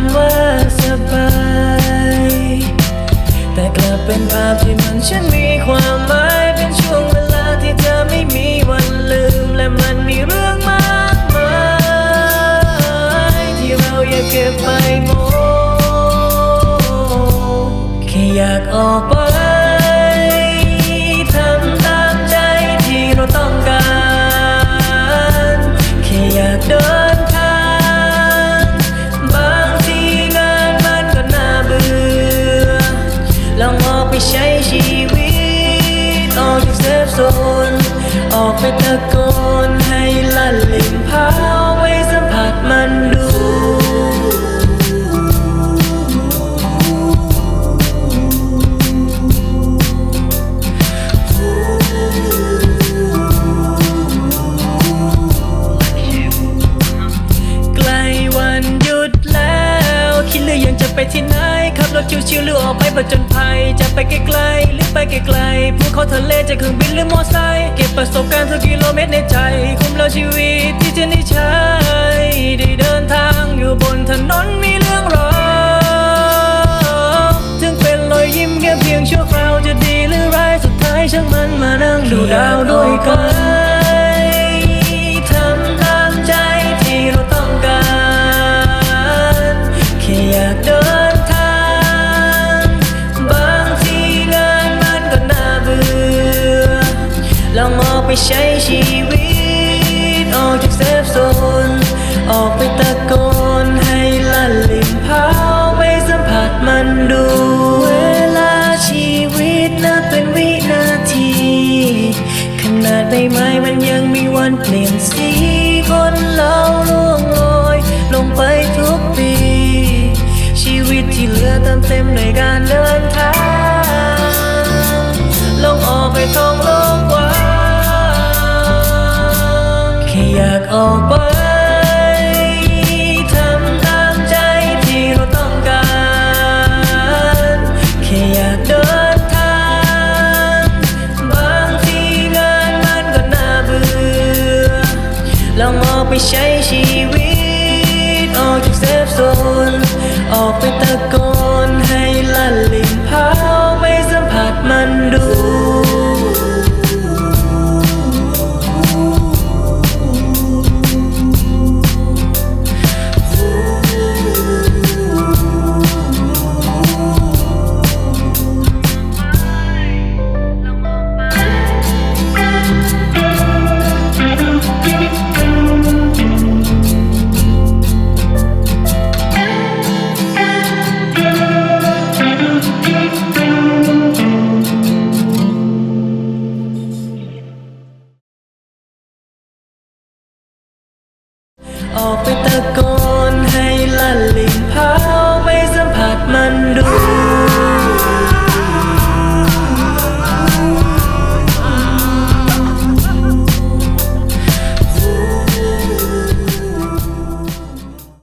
ำว่าสบาย แต่กลับเป็นภาพที่มันฉันมีความหมาย เป็นช่วงเวลาที่เธอไม่มีวันลืม และมันมีเรื่องมากมาย ที่เราอยากเก็บไปหมดแค่อยากออกไป ออกจากเซฟโซนออกไปตะโกน ไหนขับรถชิวๆหรือออกไปผจญภัย จะไปไกลๆหรือไปไกลๆภูเขาทะเลจะเครื่องบินหรือมอไซค์เก็บประสบการณ์ทุกกิโลเมตรในใจ คุ้มแล้วชีวิตที่จะได้ใช้ได้เดินทางอยู่บนถนนมีเรื่องราวถึงเป็นรอยยิ้มแค่เพียงชั่วคราวจะดีหรือร้ายสุดท้ายช่างมันมานั่งดูดาวด้วยกัน ไปใช้ชีวิต ออกไปทำตามใจที่เราต้องการแค่อยากเดินทางบางทีงานมันก็น่าเบื่อลองออกไปใช้ชีวิตออกจากเซฟโซนออกไป